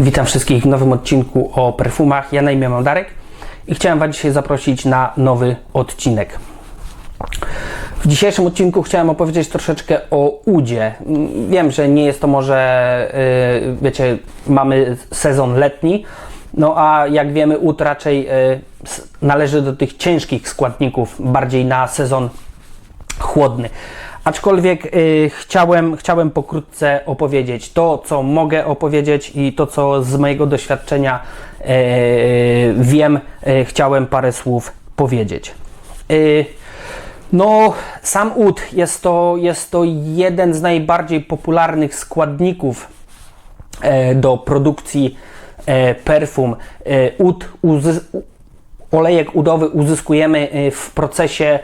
Witam wszystkich w nowym odcinku o perfumach. Ja na imię mam Darek i chciałem Was dzisiaj zaprosić na nowy odcinek. W dzisiejszym odcinku chciałem opowiedzieć troszeczkę o udzie. Wiem, że nie jest to może, yy, wiecie, mamy sezon letni, no a jak wiemy, ud raczej s- należy do tych ciężkich składników, bardziej na sezon chłodny. Aczkolwiek y, chciałem, chciałem pokrótce opowiedzieć to, co mogę opowiedzieć i to, co z mojego doświadczenia y, wiem, y, chciałem parę słów powiedzieć. Y, no, sam ud jest to, jest to jeden z najbardziej popularnych składników e, do produkcji e, perfum. E, ud, olejek udowy uzyskujemy w procesie,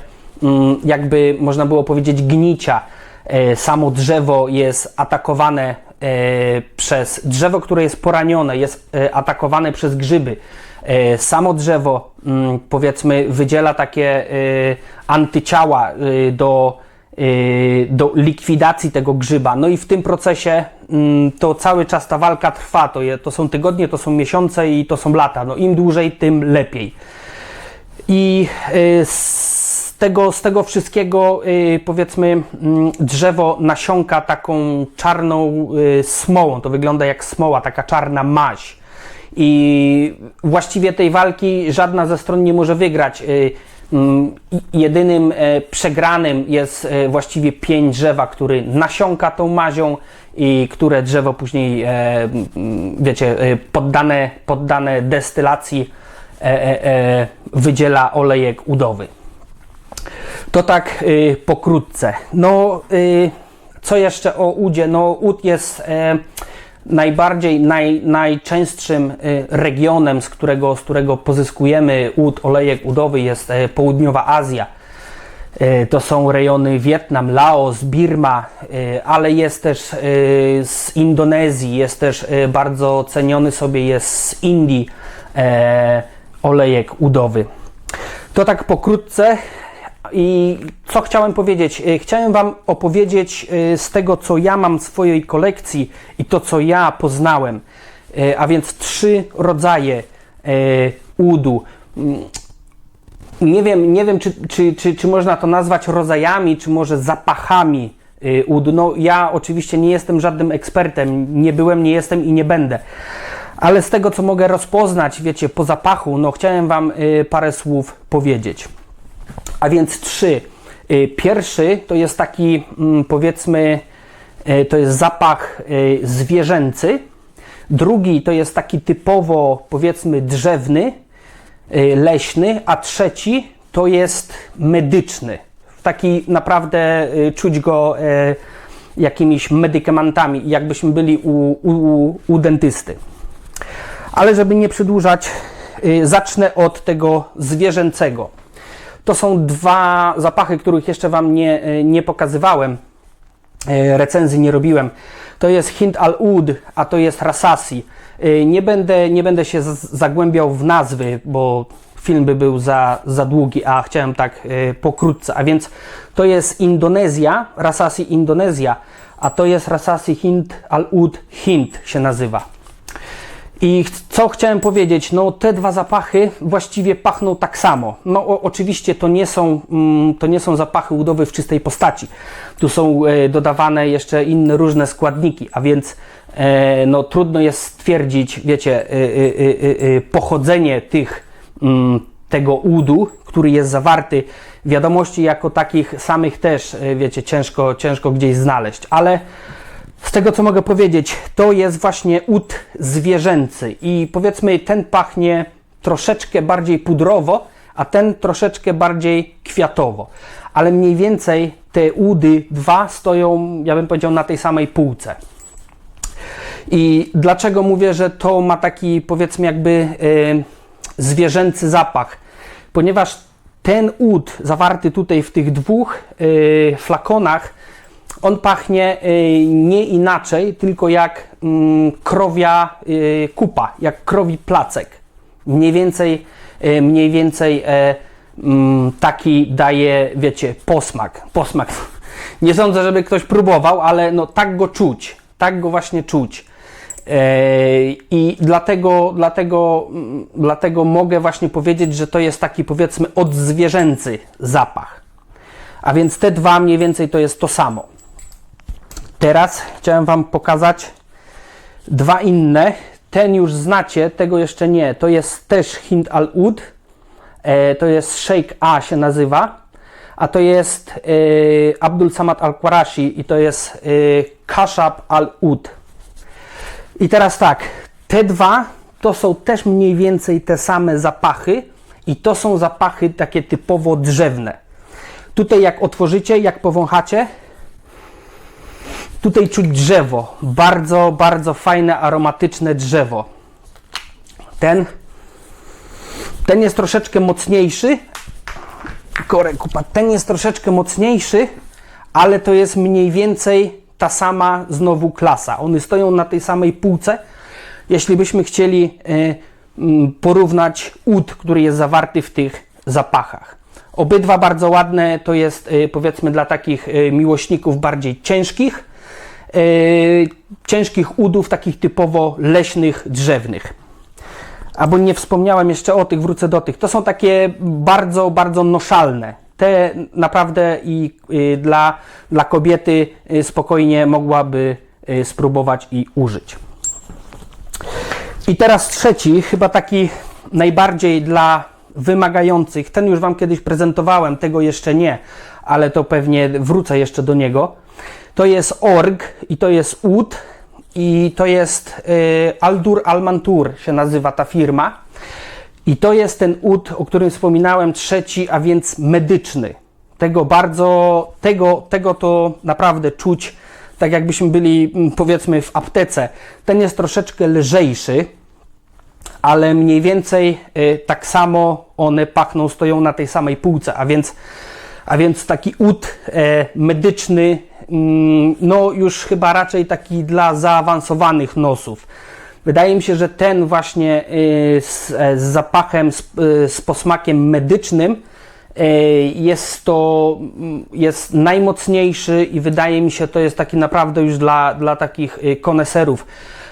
jakby można było powiedzieć, gnicia. E, Samo drzewo jest atakowane e, przez drzewo, które jest poranione, jest e, atakowane przez grzyby. Samo drzewo, mm, powiedzmy, wydziela takie antyciała do do likwidacji tego grzyba. No i w tym procesie mm, to cały czas ta walka trwa. To, je, to są tygodnie, to są miesiące i to są lata. No im dłużej, tym lepiej. I z tego, z tego wszystkiego, y, powiedzmy, mm, drzewo nasiąka taką czarną y, smołą. To wygląda jak smoła, taka czarna maź. I właściwie tej walki żadna ze stron nie może wygrać. Y, mm, Jedynym e, przegranym jest e, właściwie pień drzewa, który nasiąka tą mazią i które drzewo później, e, mm, wiecie, poddane, poddane destylacji wydziela olejek udowy. To tak y, pokrótce. No, y, co jeszcze o udzie? No, ud jest e, najbardziej, naj, najczęstszym y, regionem, z którego, z którego pozyskujemy ud, olejek udowy jest e, południowa Azja. E, To są rejony Wietnam, Laos, Birma, ale jest też z Indonezji, jest też bardzo ceniony sobie jest z Indii olejek udowy. To tak pokrótce. I co chciałem powiedzieć? E, Chciałem Wam opowiedzieć e, z tego, co ja mam w swojej kolekcji i to, co ja poznałem. E, A więc trzy rodzaje udu. Mm, nie wiem, nie wiem czy, czy, czy, czy można to nazwać rodzajami, czy może zapachami y, udu. No, ja oczywiście nie jestem żadnym ekspertem, nie byłem, nie jestem i nie będę. Ale z tego, co mogę rozpoznać, wiecie, po zapachu, no chciałem Wam y, parę słów powiedzieć. A więc trzy. Y, Pierwszy to jest taki, mm, powiedzmy, y, to jest zapach y, zwierzęcy. Drugi to jest taki typowo, powiedzmy, drzewny, leśny, a trzeci to jest medyczny. Taki naprawdę czuć go jakimiś medykamentami, jakbyśmy byli u, u, u dentysty. Ale żeby nie przedłużać, zacznę od tego zwierzęcego. To są dwa zapachy, których jeszcze Wam nie, y, nie pokazywałem, y, recenzji nie robiłem. To jest Hint al Oud, a to jest Rasasi. Y, Nie będę, nie będę się zagłębiał w nazwy, bo film by był za, za długi, a chciałem tak pokrótce. A więc to jest Indonezja, Rasasi Indonezja, a to jest Rasasi Hint al Oud Hint się nazywa. I co chciałem powiedzieć? No, te dwa zapachy właściwie pachną tak samo. No, o, oczywiście to nie, są, mm, to nie są zapachy udowy w czystej postaci. Tu są e, dodawane jeszcze inne różne składniki, a więc e, no, trudno jest stwierdzić, wiecie, e, e, e, pochodzenie tych, mm, tego udu, który jest zawarty. Wiadomości jako takich samych też, wiecie, ciężko, ciężko gdzieś znaleźć, ale z tego co mogę powiedzieć, to jest właśnie ud zwierzęcy i powiedzmy ten pachnie troszeczkę bardziej pudrowo, a ten troszeczkę bardziej kwiatowo. Ale mniej więcej te udy dwa stoją, ja bym powiedział, na tej samej półce. I dlaczego mówię, że to ma taki powiedzmy jakby e, zwierzęcy zapach? Ponieważ ten ud zawarty tutaj w tych dwóch e, flakonach, on pachnie e, nie inaczej, tylko jak mm, krowia e, kupa, jak krowi placek. Mniej więcej, e, mniej więcej e, mm, taki daje, wiecie, posmak. Posmak. Nie sądzę, żeby ktoś próbował, ale no tak go czuć. Tak go właśnie czuć. I dlatego, dlatego, mm, dlatego mogę właśnie powiedzieć, że to jest taki powiedzmy odzwierzęcy zapach. A więc te dwa mniej więcej to jest to samo. Teraz chciałem Wam pokazać dwa inne. Ten już znacie, tego jeszcze nie. To jest też Hind al-Ud. E, to jest Sheikh A się nazywa. A to jest e, Abdul Samad al-Qurashi i to jest e, Kashab al-Ud. I teraz tak, te dwa to są też mniej więcej te same zapachy i to są zapachy takie typowo drzewne. Tutaj jak otworzycie, jak powąchacie, tutaj czuć drzewo. Bardzo, bardzo fajne, aromatyczne drzewo. Ten, ten jest troszeczkę mocniejszy. Korek. Ten jest troszeczkę mocniejszy, ale to jest mniej więcej ta sama znowu klasa. One stoją na tej samej półce. Jeśli byśmy chcieli y, y, porównać ud, który jest zawarty w tych zapachach. Obydwa bardzo ładne, to jest y, powiedzmy dla takich y, miłośników bardziej ciężkich, ciężkich udów, takich typowo leśnych, drzewnych. Albo nie wspomniałem jeszcze o tych, wrócę do tych. To są takie bardzo, bardzo noszalne. Te naprawdę i y, dla, dla kobiety y, spokojnie mogłaby y, spróbować i użyć. I teraz trzeci, chyba taki najbardziej dla wymagających. Ten już Wam kiedyś prezentowałem, tego jeszcze nie, ale to pewnie wrócę jeszcze do niego. To jest org i to jest ud i to jest y, Aldur Almantur się nazywa ta firma. I to jest ten ud, o którym wspominałem, trzeci, a więc medyczny. Tego bardzo, tego, tego to naprawdę czuć, tak jakbyśmy byli mm, powiedzmy w aptece. Ten jest troszeczkę lżejszy, ale mniej więcej y, tak samo one pachną, stoją na tej samej półce, a więc, a więc taki ud e, medyczny, mm, no już chyba raczej taki dla zaawansowanych nosów. Wydaje mi się, że ten właśnie y, z, z zapachem, z, y, z posmakiem medycznym jest to mm, jest najmocniejszy i wydaje mi się, to jest taki naprawdę już dla, dla takich koneserów.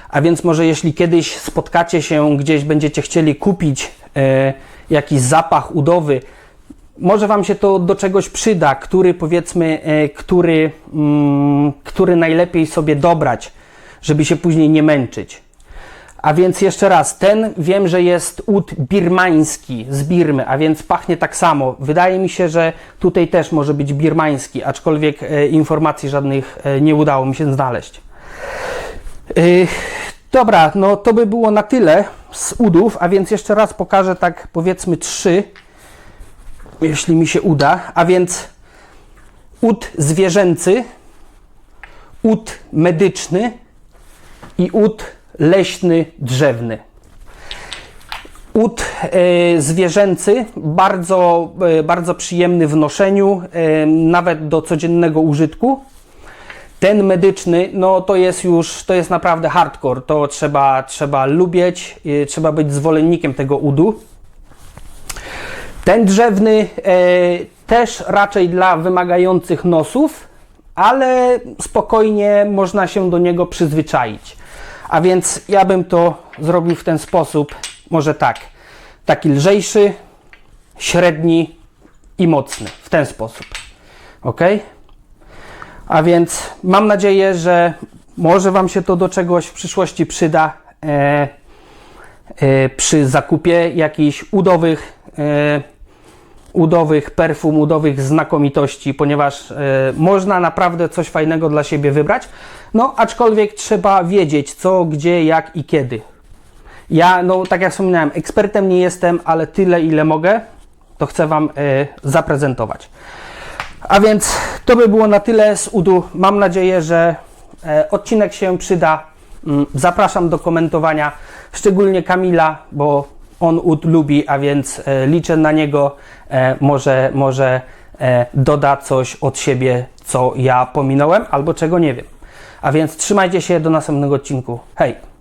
A więc może jeśli kiedyś spotkacie się gdzieś, będziecie chcieli kupić e, jakiś zapach udowy, może Wam się to do czegoś przyda, który powiedzmy, e, który, mm, który najlepiej sobie dobrać, żeby się później nie męczyć. A więc jeszcze raz, ten wiem, że jest ud birmański z Birmy, a więc pachnie tak samo. Wydaje mi się, że tutaj też może być birmański, aczkolwiek e, informacji żadnych e, nie udało mi się znaleźć. Dobra, no to by było na tyle z udów, a więc jeszcze raz pokażę tak powiedzmy trzy, jeśli mi się uda, a więc ud zwierzęcy, ud medyczny i ud leśny, drzewny. Ud e, zwierzęcy, bardzo, e, bardzo przyjemny w noszeniu, e, nawet do codziennego użytku. Ten medyczny, no to jest już, to jest naprawdę hardcore. To trzeba, trzeba lubić, trzeba być zwolennikiem tego udu. Ten drzewny e, też raczej dla wymagających nosów, ale spokojnie można się do niego przyzwyczaić. A więc ja bym to zrobił w ten sposób, może tak, taki lżejszy, średni i mocny, w ten sposób. ok? A więc mam nadzieję, że może Wam się to do czegoś w przyszłości przyda e, e, przy zakupie jakichś udowych, e, udowych perfum, udowych znakomitości, ponieważ e, można naprawdę coś fajnego dla siebie wybrać. No, aczkolwiek trzeba wiedzieć co, gdzie, jak i kiedy. Ja, no tak jak wspominałem, ekspertem nie jestem, ale tyle ile mogę, to chcę Wam e, zaprezentować. A więc to by było na tyle z UDU. Mam nadzieję, że e, odcinek się przyda. Mm, zapraszam do komentowania, szczególnie Kamila, bo on lubi, a więc e, liczę na niego. E, może, może doda coś od siebie, co ja pominąłem albo czego nie wiem. A więc trzymajcie się do następnego odcinku. Hej!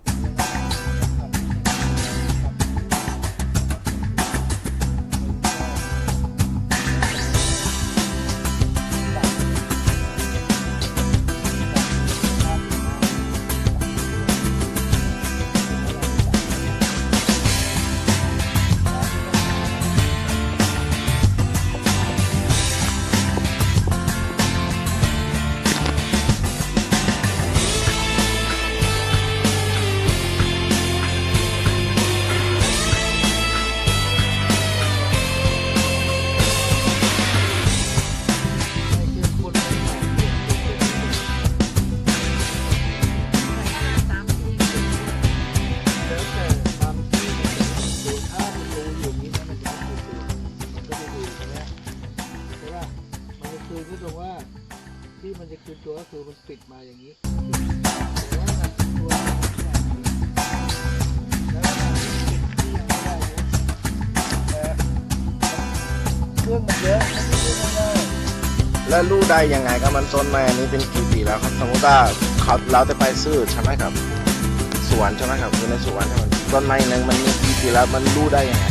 แล้วรู้ได้ยังไงครับมันต้นไม้อันนี้เป็นกี่ปีแล้วครับสมมติว่าเขาเราจะไปซื้อใช่ไหมครับ สวนใช่ไหมครับอยู่ในสวนใช่ไหมต้นไม้หนึ่งมันมีกี่ปีแล้วมันรู้ได้ยังไง